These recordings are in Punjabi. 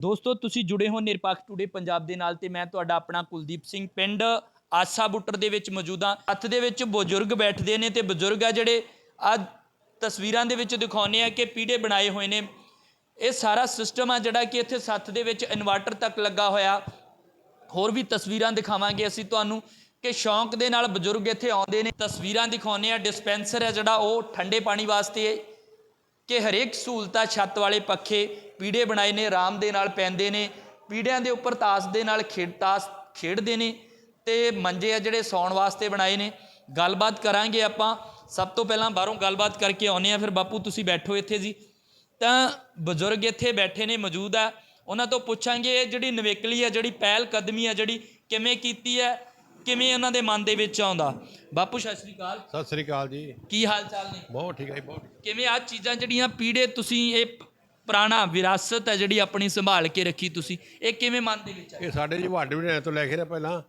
ਦੋਸਤੋ, ਤੁਸੀਂ ਜੁੜੇ ਹੋ ਨਿਰਪੱਖ ਟੂਡੇ ਪੰਜਾਬ ਦੇ ਨਾਲ ਤੇ ਮੈਂ ਤੁਹਾਡਾ ਆਪਣਾ ਕੁਲਦੀਪ ਸਿੰਘ ਪਿੰਡ ਆਸਾ ਬੁੱਟਰ ਦੇ ਵਿੱਚ ਮੌਜੂਦ ਹਾਂ। ਹੱਥ ਦੇ ਵਿੱਚ ਬਜ਼ੁਰਗ ਬੈਠਦੇ ਨੇ ਤੇ ਬਜ਼ੁਰਗ ਆ ਜਿਹੜੇ ਆ ਤਸਵੀਰਾਂ ਦੇ ਵਿੱਚ ਦਿਖਾਉਂਦੇ ਆ ਕਿ ਪੀੜੇ ਬਣਾਏ ਹੋਏ ਨੇ। ਇਹ ਸਾਰਾ ਸਿਸਟਮ ਆ ਜਿਹੜਾ ਕਿ ਇੱਥੇ ਸੱਥ ਦੇ ਵਿੱਚ ਇਨਵਰਟਰ ਤੱਕ ਲੱਗਾ ਹੋਇਆ। ਹੋਰ ਵੀ ਤਸਵੀਰਾਂ ਦਿਖਾਵਾਂਗੇ ਅਸੀਂ ਤੁਹਾਨੂੰ ਕਿ ਸ਼ੌਂਕ ਦੇ ਨਾਲ ਬਜ਼ੁਰਗ ਇੱਥੇ ਆਉਂਦੇ ਨੇ। ਤਸਵੀਰਾਂ ਦਿਖਾਉਂਦੇ ਆ, ਡਿਸਪੈਂਸਰ ਹੈ ਜਿਹੜਾ ਉਹ ਠੰਡੇ ਪਾਣੀ ਵਾਸਤੇ ਕਿ ਹਰੇਕ ਸਹੂਲਤਾਂ ਛੱਤ ਵਾਲੇ ਪੱਖੇ ਪੀੜੇ ਬਣਾਏ ਨੇ ਆਰਾਮ ਦੇ ਨਾਲ ਪੈਂਦੇ ਨੇ ਪੀੜਿਆਂ ਦੇ ਉੱਪਰ ਤਾਸ ਦੇ ਨਾਲ ਖੇਡ ਤਾਸ ਖੇਡਦੇ ਨੇ ਤੇ ਮੰਜੇ ਆ ਜਿਹੜੇ ਸੌਣ ਵਾਸਤੇ ਬਣਾਏ ਨੇ। ਗੱਲਬਾਤ ਕਰਾਂਗੇ ਆਪਾਂ। ਸਭ ਤੋਂ ਪਹਿਲਾਂ ਬਾਹਰੋਂ ਗੱਲਬਾਤ ਕਰਕੇ ਆਉਨੇ ਆ ਫਿਰ ਬਾਪੂ ਤੁਸੀਂ ਬੈਠੋ ਇੱਥੇ ਜੀ। ਤਾਂ ਬਜ਼ੁਰਗ ਇੱਥੇ ਬੈਠੇ ਨੇ ਮੌਜੂਦ ਆ। ਉਹਨਾਂ ਤੋਂ ਪੁੱਛਾਂਗੇ ਇਹ ਜਿਹੜੀ ਨਵੇਕਲੀ ਆ ਜਿਹੜੀ ਪਹਿਲ ਕਦਮੀ ਆ ਜਿਹੜੀ ਕਿਵੇਂ ਕੀਤੀ ਹੈ ਕਿਵੇਂ ਉਹਨਾਂ ਦੇ ਮਨ ਦੇ ਵਿੱਚ ਆਉਂਦਾ। ਬਾਪੂ ਸਤਿ ਸ਼੍ਰੀ ਅਕਾਲ। ਸਤਿ ਸ੍ਰੀ ਅਕਾਲ ਜੀ। ਕੀ ਹਾਲ ਚਾਲ ਨੇ? ਬਹੁਤ ਠੀਕ ਹੈ ਬਹੁਤ। ਕਿਵੇਂ ਆ ਚੀਜ਼ਾਂ ਜਿਹੜੀਆਂ ਪੀੜੇ ਤੁਸੀਂ ਇਹ ਪੁਰਾਣਾ ਵਿਰਾਸਤ ਹੈ ਜਿਹੜੀ ਆਪਣੀ ਸੰਭਾਲ ਕੇ ਰੱਖੀ ਤੁਸੀਂ। ਇਹ ਕਿਵੇਂ ਮਨ ਦੇ ਵਿੱਚ ਆਈ ਇਹ ਸਾਡੇ ਜੀ ਵੱਡੇ ਵਡੇਰਿਆਂ ਤੋਂ ਲੈ ਕੇ ਨਾ ਪਹਿਲਾਂ।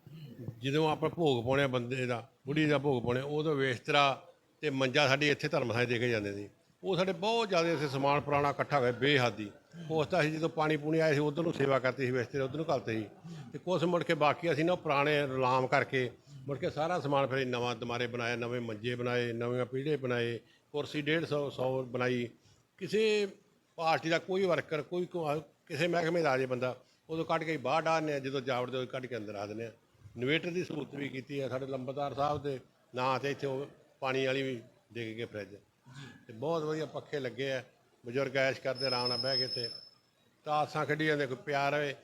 ਜਦੋਂ ਆਪਾਂ ਭੋਗ ਪਾਉਣੇ ਆ ਬੰਦੇ ਦਾ ਬੁੜੀ ਦਾ ਭੋਗ ਪਾਉਣੇ ਉਦੋਂ ਵੇਸਤਰਾ ਤੇ ਮੰਜਾ ਸਾਡੇ ਇੱਥੇ ਧਰਮਸਾਏ ਦੇ ਕੇ ਜਾਂਦੇ ਸੀ। ਉਹ ਸਾਡੇ ਬਹੁਤ ਜ਼ਿਆਦਾ ਇੱਥੇ ਸਮਾਨ ਪੁਰਾਣਾ ਇਕੱਠਾ ਹੋਇਆ, ਬੇਹਾਦੀ ਉਸ ਤਾਂ ਅਸੀਂ ਜਦੋਂ ਪਾਣੀ ਪੂਣੀ ਆਏ ਸੀ, ਉਧਰ ਨੂੰ ਸੇਵਾ ਕਰਤੀ ਸੀ, ਵੇਸਤਰੇ ਉਧਰ ਨੂੰ ਘਲਤੇ ਸੀ। ਤੇ ਕੁਛ ਮੁੜ ਕੇ ਬਾਕੀ ਅਸੀਂ ਨਾ ਉਹ ਪੁਰਾਣੇ ਰਲਾਮ ਕਰਕੇ, ਮੁੜ ਕੇ ਸਾਰਾ ਸਮਾਨ ਫਿਰ ਨਵਾਂ ਦੁਬਾਰੇ ਬਣਾਇਆ, ਨਵੇਂ ਮੰਜੇ ਬਣਾਏ ਨਵੇਂ ਪੀੜੇ ਬਣਾਏ, ਕੁਰਸੀ 150 100 ਬਣਾਈ। ਕਿਸੇ ਪਾਰਟੀ ਦਾ ਕੋਈ ਵਰਕਰ, ਕੋਈ ਕੋ- ਕਿਸੇ ਮਹਿਕਮੇ ਦਾ ਆ ਜੇ ਬੰਦਾ, ਉਦੋਂ ਕੱਢ ਕੇ ਬਾਹਰ ਡਾਲਨੇ ਆ, ਜਦੋਂ ਜਾਵੜਦੇ ਉਦੋਂ ਕੱਢ ਕੇ ਅੰਦਰ ਆ ਦਿੰਦੇ ਆ। ਇਨਵੇਟਰ ਦੀ ਸਹੂਲਤ ਵੀ ਕੀਤੀ ਹੈ ਸਾਡੇ ਲੰਬਰਦਾਰ ਸਾਹਿਬ ਦੇ ਨਾਂ ਤੇ ਇੱਥੇ ਉਹ ਪਾਣੀ ਵਾਲੀ ਵੀ ਦੇ ਕੇ ਗਏ ਫਰਿੱਜ। ਤੇ ਬਹੁਤ ਵਧੀਆ ਪੱਖੇ ਲੱਗੇ ਆ, ਬਜ਼ੁਰਗ ਐਸ਼ ਕਰਦੇ ਆਰਾਮ ਨਾਲ ਬਹਿ ਕੇ ਇੱਥੇ ਤਾਸਾਂ ਖੇਡੀ ਜਾਂਦੇ ਕੋਈ ਪਿਆਰ ਹੋਵੇ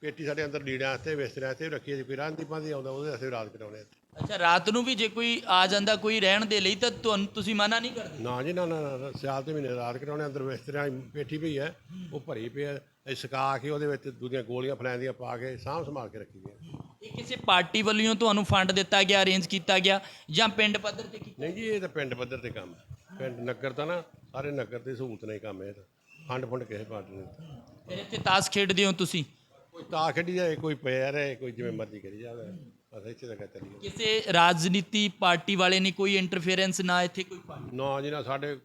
ਪੇਟੀ ਸਾਡੇ ਅੰਦਰ ਲੀੜਿਆਂ ਵਾਸਤੇ, ਬਿਸਤਰਿਆਂ ਵਾਸਤੇ ਵੀ ਰੱਖੀ ਹੈ ਜੇ ਕੋਈ ਰਾਂਦੀ ਪਾਂਦੀ ਆਉਂਦਾ, ਉਹਦੇ ਵਾਸਤੇ ਵੀ ਰਾਤ ਕਰਾਉਣੇ ਇੱਥੇ। ਅੱਛਾ ਰਾਤ ਨੂੰ ਵੀ ਜੇ ਕੋਈ ਆ ਜਾਂਦਾ ਕੋਈ ਰਹਿਣ ਦੇ ਲਈ ਤਾਂ ਤੁਹਾਨੂੰ ਤੁਸੀਂ ਮਨਾ ਨਹੀਂ ਕਰਦੇ? ਨਾ ਜੀ ਨਾ ਨਾ ਨਾ, ਸਿਆਲ ਦੇ ਮਹੀਨੇ ਰਾਤ ਕਰਾਉਣੇ ਅੰਦਰ ਬਿਸਤਰਿਆਂ ਦੀ ਪੇਟੀ ਪਈ ਹੈ ਉਹ ਭਰੀ ਪਈ ਹੈ ਇਹ ਸੁਕਾ ਕੇ ਉਹਦੇ ਵਿੱਚ ਦੂਜੀਆਂ ਗੋਲੀਆਂ ਫਲੈਂ ਦੀਆਂ ਪਾ ਕੇ ਸਾਂਭ ਸੰਭਾਲ ਕੇ ਰੱਖੀ ਦੀਆਂ ਇਹ ਕਿਸੇ ਪਾਰਟੀ ਵੱਲੋਂ ਤੁਹਾਨੂੰ ਫੰਡ ਦਿੱਤਾ ਗਿਆ ਅਰੇਂਜ ਕੀਤਾ ਗਿਆ ਜਾਂ ਪਿੰਡ ਪੱਧਰ ਤੇ ਕੀਤਾ? ਨਹੀਂ ਜੀ ਇਹ ਤਾਂ ਪਿੰਡ ਪੱਧਰ ਤੇ ਕੰਮ ਹੈ। ਪਿੰਡ ਨਗਰ ਤਾਂ ਨਾ ਸਾਰੇ ਨਗਰ ਦੀ ਸਹੂਲਤ ਨਹੀਂ ਕੰਮ ਇਹ ਤਾਂ। ਫੰਡ ਫੰਡ ਕਿਸੇ ਪਾਰਟੀ ਨੇ ਦਿੱਤਾ। ਫਿਰ ਇੱਥੇ ਤਾਸ਼ ਖੇਡਦੇ ਹੋ ਤੁਸੀਂ? ਕੋਈ ਤਾਂ ਖੇਡੀ ਜਾਏ ਕੋਈ ਪਿਆ ਰਹੇ ਕੋਈ ਜਿਵੇਂ ਮਰਜ਼ੀ ਕਰੀ ਜਾਵੇ। ਬਸ ਇੱਥੇ ਤੱਕ ਚੱਲੀ ਕਿਸੇ ਰਾਜਨੀਤੀ ਪਾਰਟੀ ਵਾਲੇ ਨੇ ਕੋਈ ਇੰਟਰਫੇਰੈਂਸ ਨਾ ਇੱਥੇ ਕੋਈ ਪਾਰਟੀ ਨਾ ਜੀ ਨਾ ਸਾਡੇ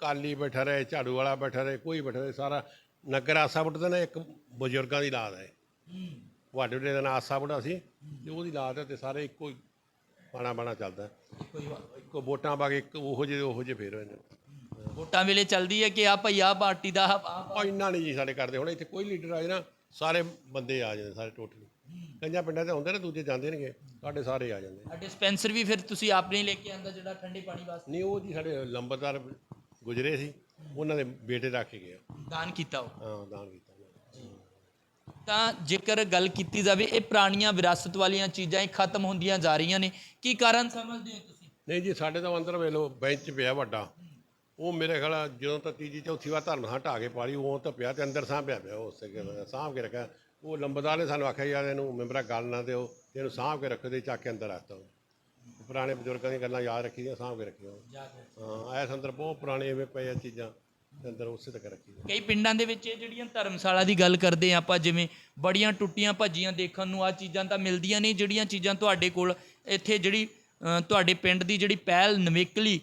ਕਾਲੀ ਬੈਠਾ ਰਹੇ ਝਾੜੂ ਵਾਲਾ ਬੈਠਾ ਰਹੇ ਕੋਈ ਬੈਠਾ ਰਹੇ ਸਾਰਾ ਨਗਰ ਆਸਾ ਬੁੱਟ ਨਾ ਇੱਕ ਬਜ਼ੁਰਗਾਂ ਦੀ ਲਾਦ ਹੈ। ਵੱਡੇ ਵੱਡੇ ਦਾ ਨਾਂ ਆਸਾ ਬੁੱਟਾ ਸੀ ਤੇ ਉਹਦੀ ਲਾਦ ਹੈ ਤੇ ਸਾਰੇ ਇੱਕੋ ਹੀ ਬਾਣਾ ਬਾਣਾ ਚੱਲਦਾ। ਕੋਈ ਇੱਕੋ ਵੋਟਾਂ ਪਾ ਕੇ ਇੱਕ ਉਹੋ ਜਿਹੇ ਉਹੋ ਜਿਹੇ ਫੇਰ ਹੋਏ ਨੇ। ਵੋਟਾਂ ਵੇਲੇ ਚੱਲਦੀ ਹੈ ਕਿ ਆ ਭਈਆ ਪਾਰਟੀ ਦਾ ਆਹ- ਆਹ ਉਹ ਇੰਨਾ ਨਹੀਂ ਜੀ ਸਾਡੇ ਕਰਦੇ ਹੁਣ ਇੱਥੇ ਕੋਈ ਲੀਡਰ ਆਏ ਨਾ ਸਾਰੇ ਬੰਦੇ ਆ ਜਾਂਦੇ ਸਾਰੇ ਟੋਟਲੀ ਕਈਆਂ ਪਿੰਡਾਂ ਤੇ ਹੁੰਦੇ ਨੇ ਦੂਜੇ ਜਾਂਦੇ ਨੇਗੇ। ਸਾਡੇ ਸਾਰੇ ਆ ਜਾਂਦੇ। ਆ ਡਿਸਪੈਂਸਰ ਵੀ ਫਿਰ ਤੁਸੀਂ ਆਪ ਨਹੀਂ ਲੈ ਕੇ ਆਂਦਾ ਜਿਹੜਾ ਠੰਡੇ ਪਾਣੀ ਵਾਸਤੇ? ਨਹੀਂ ਉਹ ਜੀ ਸਾਡੇ ਲੰਬਰਦਾਰ ਗੁਜਰੇ ਸੀ ਉਹਨਾਂ ਦੇ ਬੇਟੇ ਰੱਖ ਕੇ ਗਏ ਦਾਨ ਕੀਤਾ ਉਹ? ਹਾਂ ਦਾਨ ਕੀਤਾ ਉਹਨਾਂ ਨੇ। ਤਾਂ ਜੇਕਰ ਗੱਲ ਕੀਤੀ ਜਾਵੇ ਇਹ ਪੁਰਾਣੀਆਂ ਵਿਰਾਸਤ ਵਾਲੀਆਂ ਚੀਜ਼ਾਂ ਹੀ ਖਤਮ ਹੁੰਦੀਆਂ ਜਾ ਰਹੀਆਂ ਨੇ ਕੀ ਕਾਰਨ ਸਮਝਦੇ ਹੋ ਤੁਸੀਂ? ਨਹੀਂ ਜੀ ਸਾਡੇ ਤਾਂ ਅੰਦਰ ਵੇਖ ਲਓ ਬੈਂਚ ਪਿਆ ਵੱਡਾ। ਉਹ ਮੇਰੇ ਖਿਆਲ ਨਾਲ ਜਦੋਂ ਤਾਂ ਤੀਜੀ ਚੌਥੀ ਵਾਰ ਸਾਂ ਢਾਹ ਕੇ ਪਾਲੀ ਉਹ ਤਾਂ ਪਿਆ ਤੇ ਅੰਦਰ ਸਾਂਭ ਪਿਆ ਪਿਆ ਉਸ ਤੇ ਸਾਂਭ ਕੇ ਰੱਖਿਆ। ਉਹ ਲੰਬਰਦਾਰ ਨੇ ਸਾਨੂੰ ਆਖਿਆ ਯਾਰ ਇਹਨੂੰ ਮੈਂਬਰਾ ਗੱਲ ਨਾ ਦਿਓ ਤੇ ਇਹਨੂੰ ਸਾਂਭ ਕੇ ਰੱਖੋ ਤੇ ਚੱਕ ਕੇ ਅੰਦਰ ਰੱਖਤਾ ਪੁਰਾਣੇ ਬਜ਼ੁਰਗਾਂ ਦੀਆਂ ਗੱਲਾਂ ਯਾਦ ਰੱਖੀਆਂ ਸਾਂਭ ਕੇ ਰੱਖੀਆਂ ਹਾਂ ਐਸ ਅੰਦਰ ਬਹੁਤ ਪੁਰਾਣੇ ਐਵੇਂ ਪਏ ਆ ਚੀਜ਼ਾਂ ਅੰਦਰ ਉਸੇ ਤੱਕ ਰੱਖੀ ਕਈ ਪਿੰਡਾਂ ਦੇ ਵਿੱਚ ਇਹ ਜਿਹੜੀਆਂ ਧਰਮਸ਼ਾਲਾ ਦੀ ਗੱਲ ਕਰਦੇ ਆ ਆਪਾਂ ਜਿਵੇਂ ਬੜੀਆਂ ਟੁੱਟੀਆਂ ਭੱਜੀਆਂ ਦੇਖਣ ਨੂੰ ਆ ਚੀਜ਼ਾਂ ਤਾਂ ਮਿਲਦੀਆਂ ਨਹੀਂ ਜਿਹੜੀਆਂ ਚੀਜ਼ਾਂ ਤੁਹਾਡੇ ਕੋਲ ਇੱਥੇ ਜਿਹੜੀ ਤੁਹਾਡੇ ਪਿੰਡ ਦੀ ਜਿਹੜੀ ਪਹਿਲ ਨਵੇਕਲੀ